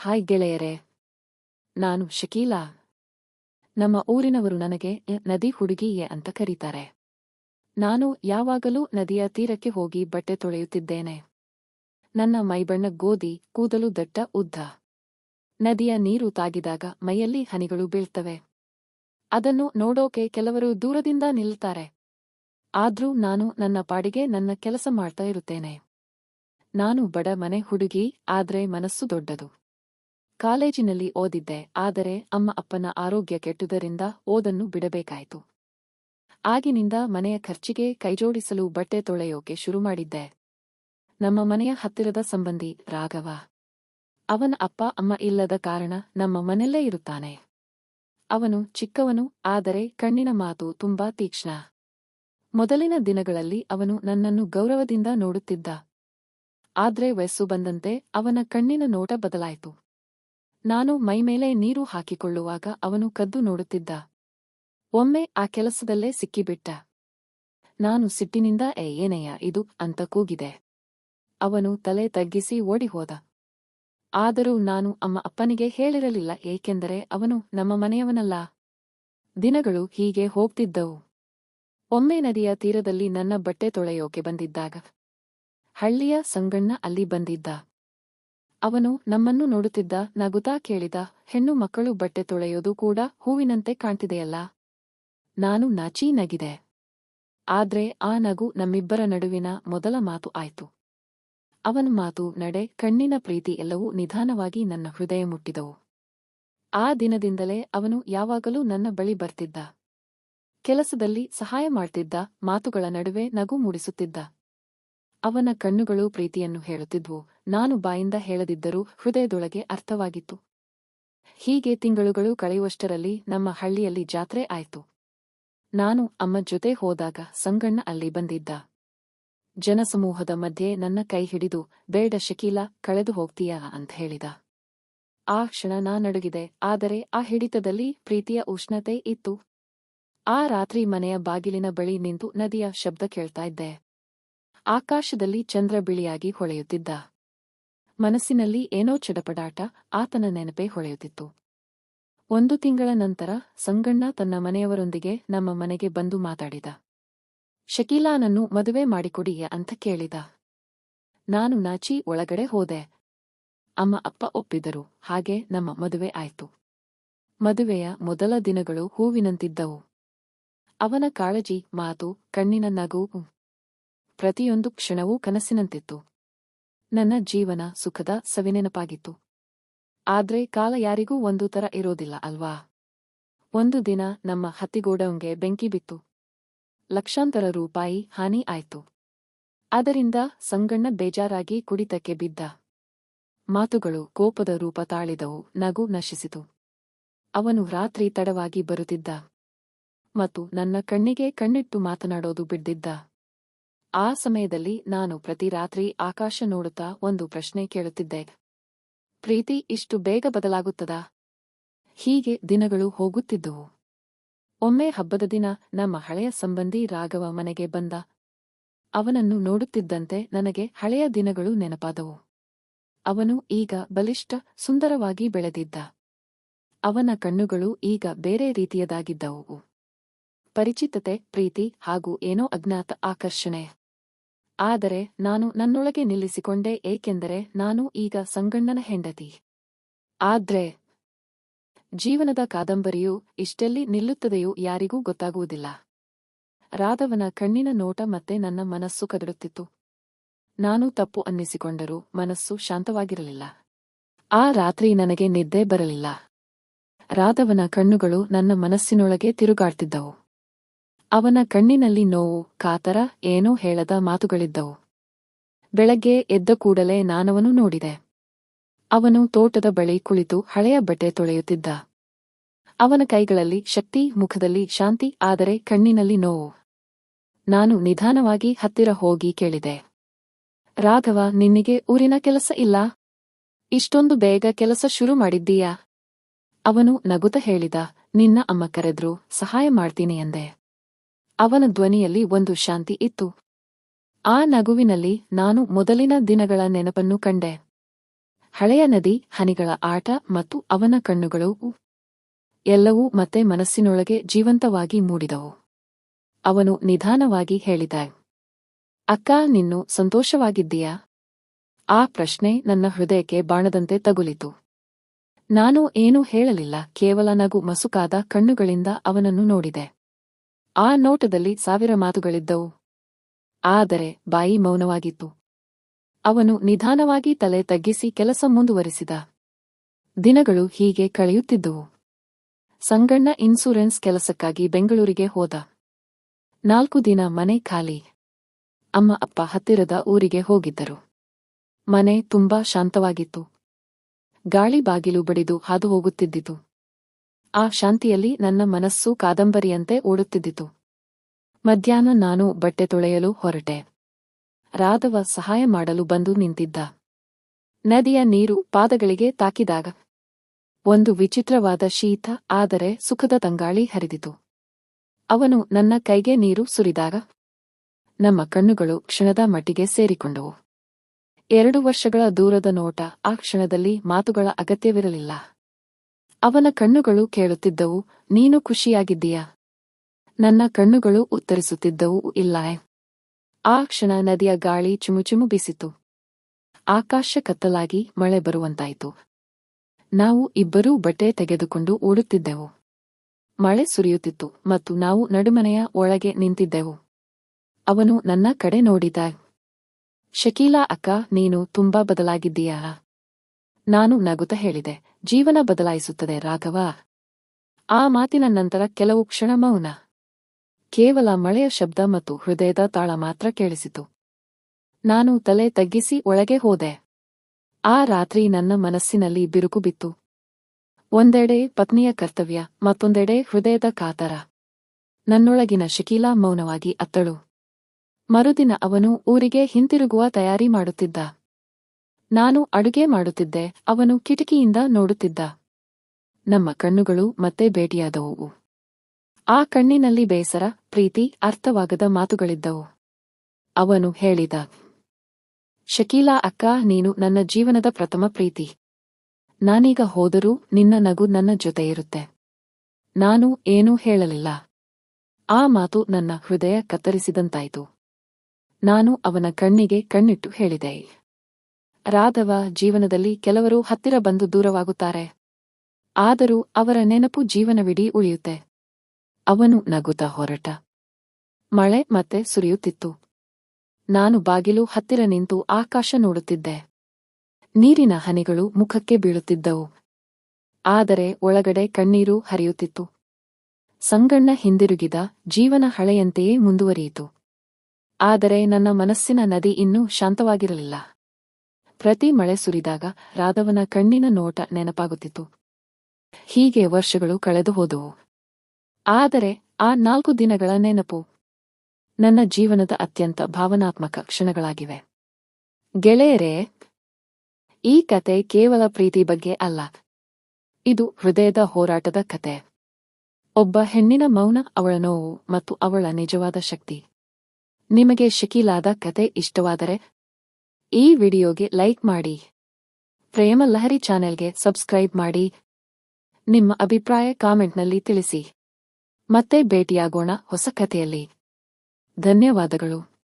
Hi ಗೆಳೆಯರೆ. ನಾನು ಶಕೀಲಾ. ನಮ್ಮ ಊರಿನವರು ನನಗೆ ನದಿ ಹುಡುಗಿಯೇ ಅಂತ ಕರೀತಾರೆ. ನಾನು ಯಾವಾಗಲೂ ನದಿಯ ತೀರಕ್ಕೆ ಹೋಗಿ ಬಟ್ಟೆ ತೊಳೆಯುತ್ತಿದ್ದೇನೆ. ನನ್ನ ಮೈಬಣ್ಣ ಗೋಧಿ ಕೂದಲು ದಟ್ಟ ಉದ್ದ. ನದಿಯ ನೀರು ತಾಗಿದಾಗ ಮೈಯಲ್ಲಿ ಹನಿಗಳು ಬೀಳ್ತವೆ. ಅದನ್ನು ನೋಡೋಕೆ ಕೆಲವರು ದೂರದಿಂದ ನಿಲ್ತಾರೆ. ಆದ್ರೂ ನಾನು ನನ್ನ ಪಾಡಿಗೆ ನನ್ನ ಕೆಲಸ ಮಾಡ್ತಾ ಇರುತ್ತೇನೆ. ನಾನು ಬಡ ಮನೆ ಹುಡುಗಿ, ಆದ್ರೆ ಮನಸ್ಸು ದೊಡ್ಡದು. ಕಾಲೇಜಿನಲ್ಲಿ ಓದಿದ್ದೆ, ಆದರೆ ಅಮ್ಮ ಅಪ್ಪನ ಆರೋಗ್ಯ ಕೆಟ್ಟುದರಿಂದ ಓದನ್ನು ಬಿಡಬೇಕಾಯಿತು. ಆಗಿನಿಂದ ಮನೆಯ ಖರ್ಚಿಗೆ ಕೈಜೋಡಿಸಲು ಬಟ್ಟೆ ತೊಳೆಯೋಕೆ ಶುರು ಮಾಡಿದ್ದೆ. ನಮ್ಮ ಮನೆಯ ಹತ್ತಿರದ ಸಂಬಂಧಿ ರಾಘವ. ಅವನ ಅಪ್ಪ, ಅಮ್ಮ ಇಲ್ಲದ ಕಾರಣ ನಮ್ಮ ಮನೆಯಲ್ಲೇ ಇರುತ್ತಾನೆ. ಅವನು ಚಿಕ್ಕವನು, ಆದರೆ ಕಣ್ಣಿನ ಮಾತು ತುಂಬಾ ತೀಕ್ಷ್ಣ. ಮೊದಲಿನ ದಿನಗಳಲ್ಲಿ ಅವನು ನನ್ನನ್ನು ಗೌರವದಿಂದ ನೋಡುತ್ತಿದ್ದ. ಆದ್ರೆ ವಯಸ್ಸು ಬಂದಂತೆ ಅವನ ಕಣ್ಣಿನ ನೋಟ ಬದಲಾಯಿತು. ನಾನು ಮೈಮೇಲೆ ನೀರು ಹಾಕಿಕೊಳ್ಳುವಾಗ ಅವನು ಕದ್ದು ನೋಡುತ್ತಿದ್ದ. ಒಮ್ಮೆ ಆ ಕೆಲಸದಲ್ಲೇ ಸಿಕ್ಕಿಬಿಟ್ಟ. ನಾನು ಸಿಟ್ಟಿನಿಂದ, ಏ ಏನಯ್ಯ ಇದು ಅಂತ ಕೂಗಿದೆ. ಅವನು ತಲೆ ತಗ್ಗಿಸಿ ಓಡಿಹೋದ. ಆದರೂ ನಾನು ಅಮ್ಮ ಅಪ್ಪನಿಗೆ ಹೇಳಿರಲಿಲ್ಲ, ಏಕೆಂದರೆ ಅವನು ನಮ್ಮ ಮನೆಯವನಲ್ಲ. ದಿನಗಳು ಹೀಗೆ ಹೋಗ್ತಿದ್ದವು. ಒಮ್ಮೆ ನದಿಯ ತೀರದಲ್ಲಿ ನನ್ನ ಬಟ್ಟೆ ತೊಳೆಯೋಕೆ ಬಂದಿದ್ದಾಗ, ಹಳ್ಳಿಯ ಸಂಗಣ್ಣ ಅಲ್ಲಿ ಬಂದಿದ್ದ. ಅವನು ನಮ್ಮನ್ನು ನೋಡುತ್ತಿದ್ದ ನಗುತಾ ಕೇಳಿದ, ಹೆಣ್ಣು ಮಕ್ಕಳು ಬಟ್ಟೆ ತೊಳೆಯೋದು ಕೂಡ ಹೂವಿನಂತೆ ಕಾಣ್ತಿದೆಯಲ್ಲ? ನಾನು ನಾಚಿ ನಗಿದೆ. ಆದ್ರೆ ಆ ನಗು ನಮ್ಮಿಬ್ಬರ ನಡುವಿನ ಮೊದಲ ಮಾತು ಆಯ್ತು. ಅವನ ಮಾತು ನಡೆ, ಕಣ್ಣಿನ ಪ್ರೀತಿ ಎಲ್ಲವೂ ನಿಧಾನವಾಗಿ ನನ್ನ ಹೃದಯ ಮುಟ್ಟಿದವು. ಆ ದಿನದಿಂದಲೇ ಅವನು ಯಾವಾಗಲೂ ನನ್ನ ಬಳಿ ಬರ್ತಿದ್ದ. ಕೆಲಸದಲ್ಲಿ ಸಹಾಯ ಮಾಡ್ತಿದ್ದ, ಮಾತುಗಳ ನಡುವೆ ನಗು ಮೂಡಿಸುತ್ತಿದ್ದ. ಅವನ ಕಣ್ಣುಗಳು ಪ್ರೀತಿಯನ್ನು ಹೇಳುತ್ತಿದ್ವು. ನಾನು ಬಾಯಿಂದ ಹೇಳದಿದ್ದರೂ ಹೃದಯದೊಳಗೆ ಅರ್ಥವಾಗಿತ್ತು. ಹೀಗೆ ತಿಂಗಳುಗಳು ಕಳೆಯುವಷ್ಟರಲ್ಲಿ ನಮ್ಮ ಹಳ್ಳಿಯಲ್ಲಿ ಜಾತ್ರೆ ಆಯ್ತು. ನಾನು ಅಮ್ಮ ಜೊತೆ ಹೋದಾಗ ಸಂಗಣ್ಣ ಅಲ್ಲಿ ಬಂದಿದ್ದ. ಜನಸಮೂಹದ ಮಧ್ಯೆ ನನ್ನ ಕೈ ಹಿಡಿದು, ಬೇಡ ಶಕೀಲ, ಕಳೆದು ಹೋಗ್ತೀಯಾ ಅಂತ ಹೇಳಿದ. ಆ ಕ್ಷಣ ನಾನಡುಗಿದೆ ಆದರೆ ಆ ಹಿಡಿತದಲ್ಲಿ ಪ್ರೀತಿಯ ಉಷ್ಣತೆ ಇತ್ತು. ಆ ರಾತ್ರಿ ಮನೆಯ ಬಾಗಿಲಿನ ಬಳಿ ನಿಂತು ನದಿಯ ಶಬ್ದ ಕೇಳ್ತಾ ಇದ್ದೆ. ಆಕಾಶದಲ್ಲಿ ಚಂದ್ರ ಬಿಳಿಯಾಗಿ ಹೊಳೆಯುತ್ತಿದ್ದ. ಮನಸ್ಸಿನಲ್ಲಿ ಏನೋ ಚಡಪಡಾಟ ಆತನ ನೆನಪೇ ಹೊಳೆಯುತ್ತಿತ್ತು. ಒಂದು ತಿಂಗಳ ನಂತರ ಸಂಗಣ್ಣ ತನ್ನ ಮನೆಯವರೊಂದಿಗೆ ನಮ್ಮ ಮನೆಗೆ ಬಂದು ಮಾತಾಡಿದ. ಶಕೀಲಾನನ್ನು ಮದುವೆ ಮಾಡಿಕೊಡಿ ಅಂತ ಕೇಳಿದ. ನಾನು ನಾಚಿ ಒಳಗಡೆ ಹೋದೆ. ಅಮ್ಮ ಅಪ್ಪ ಒಪ್ಪಿದರು, ಹಾಗೆ ನಮ್ಮ ಮದುವೆ ಆಯ್ತು. ಮದುವೆಯ ಮೊದಲ ದಿನಗಳು ಹೂವಿನಂತಿದ್ದವು. ಅವನ ಕಾಳಜಿ, ಮಾತು, ಕಣ್ಣಿನ ನಗು ಪ್ರತಿಯೊಂದು ಕ್ಷಣವೂ ಕನಸಿನಂತಿತ್ತು. ನನ್ನ ಜೀವನ ಸುಖದ ಸವಿನೆನಪಾಗಿತ್ತು. ಆದ್ರೆ ಕಾಲ ಯಾರಿಗೂ ಒಂದು ತರ ಇರೋದಿಲ್ಲ ಅಲ್ವಾ? ಒಂದು ದಿನ ನಮ್ಮ ಹತ್ತಿಗೋಡಂಗೆ ಬೆಂಕಿ ಬಿತ್ತು. ಲಕ್ಷಾಂತರ ರೂಪಾಯಿ ಹಾನಿ ಆಯ್ತು. ಅದರಿಂದ ಸಂಗಣ್ಣ ಬೇಜಾರಾಗಿ ಕುಡಿತಕ್ಕೆ ಬಿದ್ದ. ಮಾತುಗಳು ಕೋಪದ ರೂಪ ತಾಳಿದವು, ನಗು ನಶಿಸಿತು. ಅವನು ರಾತ್ರಿ ತಡವಾಗಿ ಬರುತ್ತಿದ್ದ. ಮತ್ತು ನನ್ನ ಕಣ್ಣಿಗೆ ಕಣ್ಣಿಟ್ಟು ಮಾತನಾಡೋದು ಬಿಡ್ದಿದ್ದ. ಆ ಸಮಯದಲ್ಲಿ ನಾನು ಪ್ರತಿ ರಾತ್ರಿ ಆಕಾಶ ನೋಡುತ್ತಾ ಒಂದು ಪ್ರಶ್ನೆ ಕೇಳುತ್ತಿದ್ದೆ. ಪ್ರೀತಿ ಇಷ್ಟು ಬೇಗ ಬದಲಾಗುತ್ತದಾ? ಹೀಗೆ ದಿನಗಳು ಹೋಗುತ್ತಿದ್ದುವು. ಒಮ್ಮೆ ಹಬ್ಬದ ದಿನ ನಮ್ಮ ಹಳೆಯ ಸಂಬಂಧಿ ರಾಘವ ಮನೆಗೆ ಬಂದ. ಅವನನ್ನು ನೋಡುತ್ತಿದ್ದಂತೆ ನನಗೆ ಹಳೆಯ ದಿನಗಳು ನೆನಪಾದವು. ಅವನು ಈಗ ಬಲಿಷ್ಠ, ಸುಂದರವಾಗಿ ಬೆಳೆದಿದ್ದ. ಅವನ ಕಣ್ಣುಗಳು ಈಗ ಬೇರೆ ರೀತಿಯದಾಗಿದ್ದವು. ಪರಿಚಿತತೆ, ಪ್ರೀತಿ ಹಾಗೂ ಏನೋ ಅಜ್ಞಾತ ಆಕರ್ಷಣೆ. ಆದರೆ ನಾನು ನನ್ನೊಳಗೆ ನಿಲ್ಲಿಸಿಕೊಂಡೆ ಏಕೆಂದರೆ ನಾನು ಈಗ ಸಂಗಣ್ಣನ ಹೆಂಡತಿ. ಆದ್ರೆ ಜೀವನದ ಕಾದಂಬರಿಯು ಇಷ್ಟೆಲ್ಲಿ ನಿಲ್ಲುತ್ತದೆಯೋ ಯಾರಿಗೂ ಗೊತ್ತಾಗುವುದಿಲ್ಲ. ರಾಧವನ ಕಣ್ಣಿನ ನೋಟ ಮತ್ತೆ ನನ್ನ ಮನಸ್ಸು ಕದಡುತ್ತಿತ್ತು. ನಾನು ತಪ್ಪು ಅನ್ನಿಸಿಕೊಂಡರೂ ಮನಸ್ಸು ಶಾಂತವಾಗಿರಲಿಲ್ಲ. ಆ ರಾತ್ರಿ ನನಗೆ ನಿದ್ದೆ ಬರಲಿಲ್ಲ. ರಾಧವನ ಕಣ್ಣುಗಳು ನನ್ನ ಮನಸ್ಸಿನೊಳಗೆ ತಿರುಗಾಡ್ತಿದ್ದವು. ಅವನ ಕಣ್ಣಿನಲ್ಲಿ ನೋವು, ಕಾತರ, ಏನೋ ಹೇಳದ ಮಾತುಗಳಿದ್ದವು. ಬೆಳಗ್ಗೆ ಎದ್ದ ಕೂಡಲೇ ನಾನವನು ನೋಡಿದೆ. ಅವನು ತೋಟದ ಬಳಿ ಕುಳಿತು ಹಳೆಯ ಬಟ್ಟೆ ತೊಳೆಯುತ್ತಿದ್ದ. ಅವನ ಕೈಗಳಲ್ಲಿ ಶಕ್ತಿ, ಮುಖದಲ್ಲಿ ಶಾಂತಿ, ಆದರೆ ಕಣ್ಣಿನಲ್ಲಿ ನೋವು. ನಾನು ನಿಧಾನವಾಗಿ ಹತ್ತಿರ ಹೋಗಿ ಕೇಳಿದೆ. ರಾಘವ, ನಿನ್ನಿಗೆ ಊರಿನ ಕೆಲಸ ಇಲ್ಲ? ಇಷ್ಟೊಂದು ಬೇಗ ಕೆಲಸ ಶುರು ಮಾಡಿದ್ದೀಯಾ? ಅವನು ನಗುತ ಹೇಳಿದ, ನಿನ್ನ ಅಮ್ಮ ಕರೆದ್ರು, ಸಹಾಯ ಮಾಡ್ತೀನಿ ಎಂದೆ ಅವನ ಧ್ವನಿಯಲ್ಲಿ ಒಂದು ಶಾಂತಿ ಇತ್ತು. ಆ ನಗುವಿನಲ್ಲಿ ನಾನು ಮೊದಲಿನ ದಿನಗಳ ನೆನಪನ್ನು ಕಂಡೆ. ಹಳೆಯ ನದಿ, ಹನಿಗಳ ಆಟ ಮತ್ತು ಅವನ ಕಣ್ಣುಗಳು ಎಲ್ಲವೂ ಮತ್ತೆ ಮನಸ್ಸಿನೊಳಗೆ ಜೀವಂತವಾಗಿ ಮೂಡಿದವು. ಅವನು ನಿಧಾನವಾಗಿ ಹೇಳಿದ ಅಕ್ಕ, ನಿನ್ನು ಸಂತೋಷವಾಗಿದ್ದೀಯಾ? ಆ ಪ್ರಶ್ನೆ ನನ್ನ ಹೃದಯಕ್ಕೆ ಬಾಣದಂತೆ ತಗುಲಿತು. ನಾನು ಏನೂ ಹೇಳಲಿಲ್ಲ, ಕೇವಲ ನಗು ಮಸುಕಾದ ಕಣ್ಣುಗಳಿಂದ ಅವನನ್ನು ನೋಡಿದೆ. ಆ ನೋಟದಲ್ಲಿ ಸಾವಿರ ಮಾತುಗಳಿದ್ದವು. ಆದರೆ ಬಾಯಿ ಮೌನವಾಗಿತ್ತು. ಅವನು ನಿಧಾನವಾಗಿ ತಲೆ ತಗ್ಗಿಸಿ ಕೆಲಸ ಮುಂದುವರಿಸಿದ. ದಿನಗಳು ಹೀಗೆ ಕಳೆಯುತ್ತಿದ್ದುವು. ಸಂಗಣ್ಣ ಇನ್ಸೂರೆನ್ಸ್ ಕೆಲಸಕ್ಕಾಗಿ ಬೆಂಗಳೂರಿಗೆ ಹೋದ. ನಾಲ್ಕು ದಿನ ಮನೆ ಖಾಲಿ. ಅಮ್ಮ, ಅಪ್ಪ ಹತ್ತಿರದ ಊರಿಗೆ ಹೋಗಿದ್ದರು. ಮನೆ ತುಂಬಾ ಶಾಂತವಾಗಿತ್ತು. ಗಾಳಿ ಬಾಗಿಲು ಬಡಿದು ಹಾದು ಹೋಗುತ್ತಿದ್ದಿತು. ಆ ಶಾಂತಿಯಲ್ಲಿ ನನ್ನ ಮನಸ್ಸು ಕಾದಂಬರಿಯಂತೆ ಓಡುತ್ತಿದ್ದಿತು. ಮಧ್ಯಾಹ್ನ ನಾನು ಬಟ್ಟೆ ತೊಳೆಯಲು ಹೊರಟೆ. ರಾಧವ ಸಹಾಯ ಮಾಡಲು ಬಂದು ನಿಂತಿದ್ದ. ನದಿಯ ನೀರು ಪಾದಗಳಿಗೆ ತಾಕಿದಾಗ ಒಂದು ವಿಚಿತ್ರವಾದ ಶೀತ, ಆದರೆ ಸುಖದ ತಂಗಾಳಿ ಹರಿದಿತು. ಅವನು ನನ್ನ ಕೈಗೆ ನೀರು ಸುರಿದಾಗ ನಮ್ಮ ಕಣ್ಣುಗಳು ಕ್ಷಣದ ಮಟ್ಟಿಗೆ ಸೇರಿಕೊಂಡವು. ಎರಡು ವರ್ಷಗಳ ದೂರದ ನೋಟ ಆ ಕ್ಷಣದಲ್ಲಿ ಮಾತುಗಳ ಅಗತ್ಯವಿರಲಿಲ್ಲ. ಅವನ ಕಣ್ಣುಗಳು ಕೇಳುತ್ತಿದ್ದವು, ನೀನು ಖುಷಿಯಾಗಿದ್ದೀಯಾ? ನನ್ನ ಕಣ್ಣುಗಳು ಉತ್ತರಿಸುತ್ತಿದ್ದವು, ಇಲ್ಲ. ಆ ಕ್ಷಣ ನದಿಯ ಗಾಳಿ ಚುಮುಚುಮು ಬೀಸಿತು. ಆಕಾಶ ಕತ್ತಲಾಗಿ ಮಳೆ ಬರುವಂತಾಯಿತು. ನಾವು ಇಬ್ಬರೂ ಬಟ್ಟೆ ತೆಗೆದುಕೊಂಡು ಓಡುತ್ತಿದ್ದೆವು. ಮಳೆ ಸುರಿಯುತ್ತಿತ್ತು ಮತ್ತು ನಾವು ನಡುಮನೆಯ ಒಳಗೆ ನಿಂತಿದ್ದೆವು. ಅವನು ನನ್ನ ಕಡೆ ನೋಡಿದ. ಶಕೀಲಾ ಅಕ್ಕ, ನೀನು ತುಂಬಾ ಬದಲಾಗಿದ್ದೀಯಾ? ನಾನು ನಗುತ ಹೇಳಿದೆ. ಜೀವನ ಬದಲಾಯಿಸುತ್ತದೆ, ರಾಘವ. ಆ ಮಾತಿನ ನಂತರ ಕೆಲವು ಕ್ಷಣ ಮೌನ. ಕೇವಲ ಮಳೆಯ ಶಬ್ದ ಮತ್ತು ಹೃದಯದ ತಾಳ ಮಾತ್ರ ಕೇಳಿಸಿತು. ನಾನು ತಲೆ ತಗ್ಗಿಸಿ ಒಳಗೆ ಹೋದೆ. ಆ ರಾತ್ರಿ ನನ್ನ ಮನಸ್ಸಿನಲ್ಲಿ ಬಿರುಕು ಬಿತ್ತು. ಒಂದೆಡೆ ಪತ್ನಿಯ ಕರ್ತವ್ಯ, ಮತ್ತೊಂದೆಡೆ ಹೃದಯದ ಕಾತರ. ನನ್ನೊಳಗಿನ ಶಕೀಲಾ ಮೌನವಾಗಿ ಅತ್ತಳು. ಮರುದಿನ ಅವನು ಊರಿಗೆ ಹಿಂತಿರುಗುವ ತಯಾರಿ ಮಾಡುತ್ತಿದ್ದ. ನಾನು ಅಡುಗೆ ಮಾಡುತ್ತಿದ್ದೆ, ಅವನು ಕಿಟಕಿಯಿಂದ ನೋಡುತ್ತಿದ್ದ. ನಮ್ಮ ಕಣ್ಣುಗಳು ಮತ್ತೆ ಭೇಟಿಯಾದವು ಆ ಕಣ್ಣಿನಲ್ಲಿ ಬೇಸರ, ಪ್ರೀತಿ, ಅರ್ಥವಾಗದ ಮಾತುಗಳಿದ್ದವು. ಅವನು ಹೇಳಿದ, ಶಕೀಲಾ ಅಕ್ಕ, ನೀನು ನನ್ನ ಜೀವನದ ಪ್ರಥಮ ಪ್ರೀತಿ. ನಾನೀಗ ಹೋದರೂ ನಿನ್ನ ನಗು ನನ್ನ ಜೊತೆ ಇರುತ್ತೆ. ನಾನು ಏನೂ ಹೇಳಲಿಲ್ಲ. ಆ ಮಾತು ನನ್ನ ಹೃದಯ ಕತ್ತರಿಸಿದಂತಾಯಿತು. ನಾನು ಅವನ ಕಣ್ಣಿಗೆ ಕಣ್ಣಿಟ್ಟು ಹೇಳಿದೆ. ರಾಧವ ಜೀವನದಲ್ಲಿ ಕೆಲವರು ಹತ್ತಿರ ಬಂದು ದೂರವಾಗುತ್ತಾರೆ. ಆದರೂ ಅವರ ನೆನಪು ಜೀವನವಿಡೀ ಉಳಿಯುತ್ತೆ. ಅವನು ನಗುತ್ತಾ ಹೊರಟ. ಮಳೆ ಮತ್ತೆ ಸುರಿಯುತ್ತಿತ್ತು. ನಾನು ಬಾಗಿಲು ಹತ್ತಿರ ನಿಂತು ಆಕಾಶ ನೋಡುತ್ತಿದ್ದೆ. ನೀರಿನ ಹನಿಗಳು ಮುಖಕ್ಕೆ ಬೀಳುತ್ತಿದ್ದವು. ಆದರೆ ಒಳಗಡೆ ಕಣ್ಣೀರು ಹರಿಯುತ್ತಿತ್ತು. ಸಂಗಣ್ಣ ಹಿಂದಿರುಗಿದ ಜೀವನ ಹಳೆಯಂತೆಯೇ ಮುಂದುವರಿಯಿತು. ಆದರೆ ನನ್ನ ಮನಸ್ಸಿನ ನದಿ ಇನ್ನೂ ಶಾಂತವಾಗಿರಲಿಲ್ಲ. ಪ್ರತಿ ಮಳೆ ಸುರಿದಾಗ ರಾಧವನ ಕಣ್ಣಿನ ನೋಟ ನೆನಪಾಗುತ್ತಿತ್ತು. ಹೀಗೆ ವರ್ಷಗಳು ಕಳೆದು ಹೋದವು. ಆದರೆ ಆ ನಾಲ್ಕು ದಿನಗಳ ನೆನಪು ನನ್ನ ಜೀವನದ ಅತ್ಯಂತ ಭಾವನಾತ್ಮಕ ಕ್ಷಣಗಳಾಗಿವೆ. ಗೆಳೆಯರೇ, ಈ ಕತೆ ಕೇವಲ ಪ್ರೀತಿ ಬಗ್ಗೆ ಅಲ್ಲ. ಇದು ಹೃದಯದ ಹೋರಾಟದ ಕತೆ. ಒಬ್ಬ ಹೆಣ್ಣಿನ ಮೌನ ಅವಳ ನೋವು ಮತ್ತು ಅವಳ ನಿಜವಾದ ಶಕ್ತಿ. ನಿಮಗೆ ಶಕೀಲಾದ ಕತೆ ಇಷ್ಟವಾದರೆ ಈ ವಿಡಿಯೋಗೆ ಲೈಕ್ ಮಾಡಿ. ಪ್ರೇಮ ಲಹರಿ ಚಾನೆಲ್ಗೆ ಸಬ್ಸ್ಕ್ರೈಬ್ ಮಾಡಿ. ನಿಮ್ಮ ಅಭಿಪ್ರಾಯ ಕಾಮೆಂಟ್ನಲ್ಲಿ ತಿಳಿಸಿ. ಮತ್ತೆ ಭೇಟಿಯಾಗೋಣ ಹೊಸ ಕಥೆಯಲ್ಲಿ. ಧನ್ಯವಾದಗಳು.